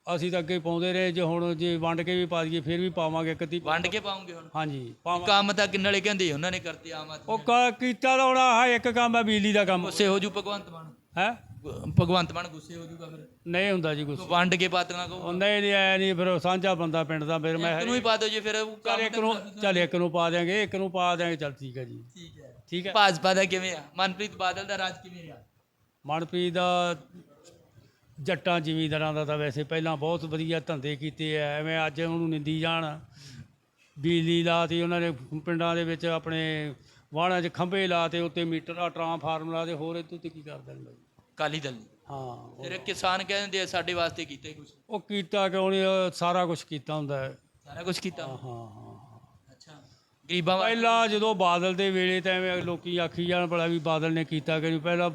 ਅਸੀਂ ਤਾਂ ਅੱਗੇ ਪਾਉਂਦੇ ਰਹੇ ਜੇ ਹੁਣ ਜੇ ਵੰਡ ਕੇ ਵੀ ਪਾ ਦਈਏ ਫਿਰ ਵੀ ਪਾਵਾਂਗੇ ਕਦੀ ਵੰਡ ਕੇ ਪਾਉਂਗੇ ਹੁਣ? ਹਾਂਜੀ ਕੰਮ ਤਾਂ ਕਿੰਨਲੇ ਕਹਿੰਦੇ ਉਹਨਾਂ ਨੇ ਕਰਤੇ ਆਮ ਆਦਮੀ ਉਹ ਕੀਤਾ ਤਾਂ ਹੁਣ ਆਹ ਇੱਕ ਕੰਮ ਹੈ ਬਿਜਲੀ ਦਾ ਕੰਮ। ਗੁੱਸੇ ਹੋ ਜੂ ਭਗਵੰਤ ਮਾਨ। ਹੈ? ਭਗਵੰਤ ਮਾਨ ਗੁੱਸੇ ਹੋ ਜੂਗਾ ਫਿਰ? ਨਹੀਂ ਹੁੰਦਾ ਜੀ ਕੁਛ ਵੰਡ ਕੇ ਪਾਤਣਾ ਕਹੋ ਉਹ ਨਹੀਂ ਨਹੀਂ ਆਇਆ ਨਹੀਂ ਫਿਰ ਉਹ ਸਾਂਝਾ ਬੰਦਾ ਪਿੰਡ ਦਾ ਫਿਰ ਮੈਂ ਤੈਨੂੰ ਹੀ ਪਾ ਦਿਓ ਜੇ ਫਿਰ ਉਹ ਚੱਲ ਇੱਕ ਨੂੰ ਚੱਲ ਇੱਕ ਨੂੰ ਪਾ ਦਿਆਂਗੇ ਇੱਕ ਨੂੰ ਪਾ ਦਿਆਂਗੇ ਚੱਲ ਠੀਕ ਹੈ ਜੀ। ਠੀਕ ਹੈ। ਠੀਕ ਹੈ। ਭਾਜਪਾ ਦਾ ਕਿਵੇਂ ਆ? ਮਨਪ੍ਰੀਤ ਬਾਦਲ ਦਾ ਰਾਜ ਕਿਵੇਂ ਰਿਹਾ ਮਨਪ੍ਰੀਤ ਦਾ ਜੱਟਾਂ ਜ਼ਿਮੀਂਦਾਰਾਂ ਦਾ ਤਾਂ ਵੈਸੇ ਪਹਿਲਾਂ ਬਹੁਤ ਵਧੀਆ ਧੰਦੇ ਕੀਤੇ ਐ ਐਵੇਂ ਅੱਜ ਉਹਨੂੰ ਨਿੰਦੀ ਜਾਣ। ਬਿਜਲੀ ਲਾਤੀ ਉਹਨਾਂ ਨੇ ਪਿੰਡਾਂ ਦੇ ਵਿੱਚ ਆਪਣੇ ਵਾਹਣਾਂ 'ਚ ਖੰਭੇ ਲਾਤੇ ਉੱਤੇ ਮੀਟਰ ਆ ਟਰਾਂਸਫਾਰਮ ਲਾਤੇ ਹੋਰ ਇਹ ਤੇ ਕੀ ਕਰ ਦੇਣਗੇ ਕਾਲੀ ਦਲ ਨੇ। ਹਾਂ ਫਿਰ ਕਿਸਾਨ ਕਹਿੰਦੇ ਆ ਸਾਡੇ ਵਾਸਤੇ ਕੀਤਾ ਹੀ ਕੁਝ ਉਹ ਕੀਤਾ ਕਿਉਂ ਨਹੀਂ? ਉਹ ਸਾਰਾ ਕੁਝ ਕੀਤਾ ਹੁੰਦਾ ਹੈ। ਸਾਰਾ ਕੁਝ ਕੀਤਾ ਹਾਂ ਹਾਂ ਹਾਂ ਅੱਛਾ। ਗਰੀਬਾਂ ਵਾਸਤੇ ਪਹਿਲਾਂ ਜਦੋਂ ਬਾਦਲ ਦੇ ਵੇਲੇ ਤਾਂ ਐਵੇਂ ਲੋਕੀ ਆਖੀ ਜਾਣ ਭਲਾ ਵੀ ਬਾਦਲ ਨੇ ਕੀਤਾ ਕਿ ਨਹੀਂ। ਪਹਿਲਾਂ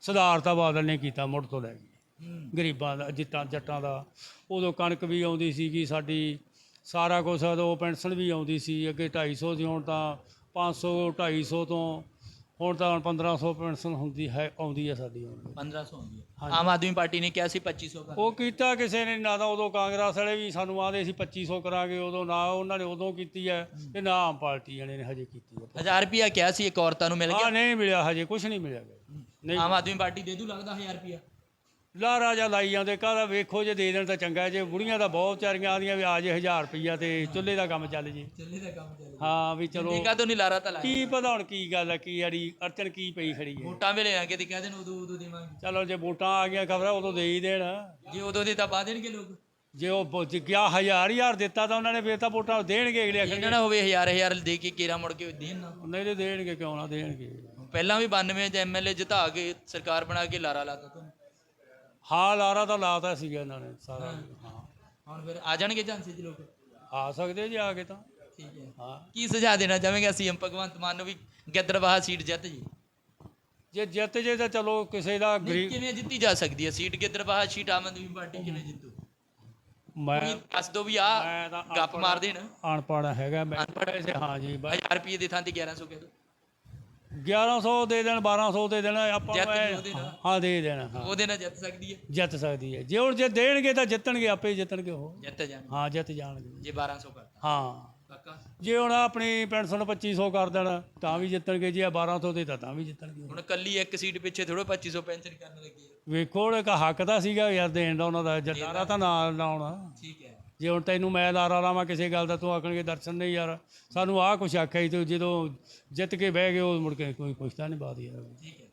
ਸੁਧਾਰ ਤਾਂ ਬਾਦਲ ਨੇ ਕੀਤਾ ਮੁੜ ਤੋਂ ਲੈ ਕੇ। ਹੂੰ। ਗਰੀਬਾਂ ਦਾ ਜਿੱਤਾਂ ਜੱਟਾਂ ਦਾ। ਉਦੋਂ ਕਣਕ ਵੀ ਆਉਂਦੀ ਸੀਗੀ ਸਾਡੀ ਸਾਰਾ ਕੁਝ ਉਦੋਂ ਪੈਨਸ਼ਨ ਵੀ ਆਉਂਦੀ ਸੀ। ਅੱਗੇ 250 ਦੀ ਹੁਣ ਤਾਂ 500 250 ਤੋਂ ਹੁਣ ਤਾਂ 1500 ਪੈਨਸ਼ਨ ਹੁੰਦੀ ਹੈ ਆਉਂਦੀ ਹੈ ਸਾਡੀ। ਹੁਣ 1500 ਹੁੰਦੀ ਹੈ। ਆਮ ਆਦਮੀ ਪਾਰਟੀ ਨੇ ਕਿਹਾ ਸੀ 2500 ਕਰ ਉਹ ਕੀਤਾ ਕਿਸੇ ਨੇ ਨਾ ਤਾਂ ਉਦੋਂ ਕਾਂਗਰਸ ਵਾਲੇ ਵੀ ਸਾਨੂੰ ਆਂਦੇ ਸੀ 2500 ਕਰਾਂਗੇ ਉਦੋਂ ਨਾ ਉਹਨਾਂ ਨੇ ਉਦੋਂ ਕੀਤੀ ਹੈ ਤੇ ਨਾ ਆਮ ਪਾਰਟੀ ਵਾਲੇ ਨੇ ਹਜੇ ਕੀਤੀ ਹੈ। 1000 ਰੁਪਿਆ ਕਿਹਾ ਸੀ ਇੱਕ ਔਰਤਾਂ ਨੂੰ ਮਿਲ ਗਿਆ? ਨਹੀਂ ਮਿਲਿਆ ਹਜੇ ਕੁਝ ਨਹੀਂ ਮਿਲਿਆ। ਨਹੀਂ। ਆਮ ਆਦਮੀ ਪਾਰਟੀ ਦੇ ਦੂ ਲੱਗਦਾ 1000 ਰੁਪਿਆ ਲਾ ਰਾਜਾ ਲਾਈ ਜਾਂਦੇ ਕਾਹਦਾ ਵੇਖੋ ਜੇ ਦੇ ਦੇਣ ਤਾਂ ਚੰਗਾ ਜੇ ਬੁੜੀਆਂ ਤਾਂ ਬਹੁਤ ਚਾਰੀਆਂ ਆਦੀਆਂ ਵੀ ਆ ਜੇ 1000 ਰੁਪਈਆ ਤੇ ਚੁੱਲ੍ਹੇ ਦਾ ਕੰਮ ਚੱਲ ਜੇ। ਚੱਲੇ ਦਾ ਕੰਮ ਚੱਲੇ ਹਾਂ ਵੀ ਚਲੋ ਦੇਖਾ ਤੋਂ ਨਹੀਂ ਲਾਰਾ ਤਾਂ ਲਾਇਆ। ਕੀ ਪਤਾ ਹੁਣ ਕੀ ਗੱਲ ਹੈ ਕੀ ਅੜੀ ਅੜਚਨ ਕੀ ਪਈ ਖੜੀ ਹੈ। ਵੋਟਾਂ ਵੇਲੇ ਆ ਕੇ ਤੇ ਕਹਿ ਦੇਣ ਉਦੋਂ ਉਦੋਂ ਦੇਵਾਂਗੇ। ਚਲੋ ਜੇ ਵੋਟਾਂ ਆ ਗਈਆਂ ਖਬਰਾਂ ਉਦੋਂ ਦੇ ਹੀ ਦੇਣ। ਜੇ ਉਦੋਂ ਦੇ ਤਾਂ ਪਾ ਦੇਣਗੇ ਲੋਕ। ਜੇ ਉਹ ਬ- ਜੇ ਗਿਆ ਹਜ਼ਾਰ ਹਜ਼ਾਰ ਦਿੱਤਾ ਤਾਂ ਉਹਨਾਂ ਨੇ ਫੇਰ ਤਾਂ ਵੋਟਾਂ ਦੇਣਗੇ ਅਗਲੇ ਆਖਣਗੇ। ਇਹਨਾਂ ਨਾ ਹੋਵੇ ਹਜ਼ਾਰ ਹਜ਼ਾਰ ਦੇ ਕੇ ਕੇਰਾ ਮੁੜ ਕੇ ਦੇਣ ਨਾ। ਨਹੀਂ ਤੇ ਦੇਣਗੇ ਕਿਉਂ ਨਾ ਦੇਣਗੇ। ਪਹਿਲਾਂ ਵੀ 92 ਚ ਐਮਐਲਏ ਜਿਤਾ ਕੇ ਸਰਕਾਰ ਬਣਾ ਕੇ ਲਾਰਾ ਲਾਤਾ ਤੁਹਾਨੂੰ। ਹਾਂ ਲਾਰਾ ਤਾਂ ਲਾਤਾ ਸੀਗਾ ਇਹਨਾਂ ਨੇ ਸਾਰਾ। ਹਾਂ ਹੁਣ ਫਿਰ ਆ ਜਾਣਗੇ ਝਾਂਸੀ ਦੇ ਲੋਕ? ਆ ਸਕਦੇ ਜੇ ਆ ਕੇ ਤਾਂ। ਠੀਕ ਹੈ। ਹਾਂ। ਕੀ ਸੁਝਾਅ ਦੇਣਾ ਚਾਹਾਂਗੇ ਸੀਐਮ ਭਗਵੰਤ ਮਾਨ ਨੂੰ ਵੀ ਗਿੱਦੜਬਾਹਾ ਸੀਟ ਜਿੱਤ ਜੀ? ਜੇ ਜਿੱਤ ਜੇ ਤਾਂ ਚਲੋ ਕਿਸੇ ਦਾ ਨਹੀਂ, ਗਰੀਬ ਕਿਵੇਂ ਜਿੱਤੀ ਜਾ ਸਕਦੀ ਹੈ seat Gidderbaha seat Aam Aadmi party ਕਿਵੇਂ ਜਿੱਤੂ? ਮੈਂ ਕੋਈ ਦੱਸ ਦੋ ਵੀ ਆ ਮੈਂ ਤਾਂ ਗੱਪ ਮਾਰ ਦੇਣ। ਅਨਪੜ੍ਹ ਹੈਗਾ ਮੈਂ। ਅਨਪੜ੍ਹ ਵੈਸੇ ਹਾਂ ਜੀ ਬਸ। 1000 ਰੁਪਏ ਦੇ ਥਾਂ ਤੇ 1100 ਕਹਿ ਦੋ 1100 ਦੇ ਦੇਣ 1200 ਦੇ ਦੇਣ ਆਪਾਂ ਜਿੱਤ ਨੂੰ ਨਹੀਂ ਐਂ- ਉਹਦੇ ਨਾਲ। ਹਾਂ ਦੇ ਦੇਣ ਹਾਂ। ਉਹਦੇ ਨਾਲ ਜਿੱਤ ਸਕਦੀ ਹੈ। ਜਿੱਤ ਸਕਦੀ ਹੈ। ਜੇ ਹੁਣ ਜੇ ਦੇਣਗੇ ਤਾਂ ਜਿੱਤਣਗੇ ਆਪੇ ਹੀ ਜਿੱਤਣਗੇ ਉਹ। ਜਿੱਤ ਜਾਣ ਹਾਂ ਜਿੱਤ ਜਾਣਗੇ। ਜੇ 1200 ਕਰਤਾ। ਹਾਂ। ਪੱਕਾ? ਜੇ ਹੁਣ ਆਪਣੀ ਪੈਨਸ਼ਨ 2500 ਕਰ ਦੇਣ ਤਾਂ ਵੀ ਜਿੱਤਣਗੇ। ਜੇ 1200 ਦੇ ਤਾਂ ਤਾਂ ਵੀ ਜਿੱਤਣਗੇ ਹੁਣ ਕੱਲੀ ਇੱਕ ਸੀਟ ਪਿੱਛੇ ਥੋੜਾ 2500 ਪੈਨਸ਼ਨ ਕਰਨ ਲੱਗੇ ਆ। ਵੇਖੋ ਉਹਦਾ ਇੱਕ ਹੱਕ ਤਾਂ ਸੀਗਾ ਯਾਰ ਦੇਣ ਦਾ ਉਹਨਾਂ ਦਾ। ਜਦਾਰਾ ਤਾਂ ਨਾਲ ਲਾਉਣਾ। ਠੀਕ ਹੈ। ਜੇ ਹੁਣ ਤੈਨੂੰ ਮੈਂ ਲਾਰਾ ਲਾਵਾਂ ਕਿਸੇ ਗੱਲ ਦਾ, ਤੂੰ ਆਖਣਗੇ ਦਰਸ਼ਨ ਨਹੀਂ ਯਾਰ। ਸਾਨੂੰ ਆਹ ਕੁਛ ਆਖਿਆ ਸੀ, ਤੇ ਜਦੋਂ ਜਿੱਤ ਕੇ ਬਹਿ ਗਏ, ਉਹ ਮੁੜ ਕੇ ਕੋਈ ਪੁੱਛਦਾ ਨਹੀਂ ਬਾਤ ਯਾਰ। ਠੀਕ ਹੈ।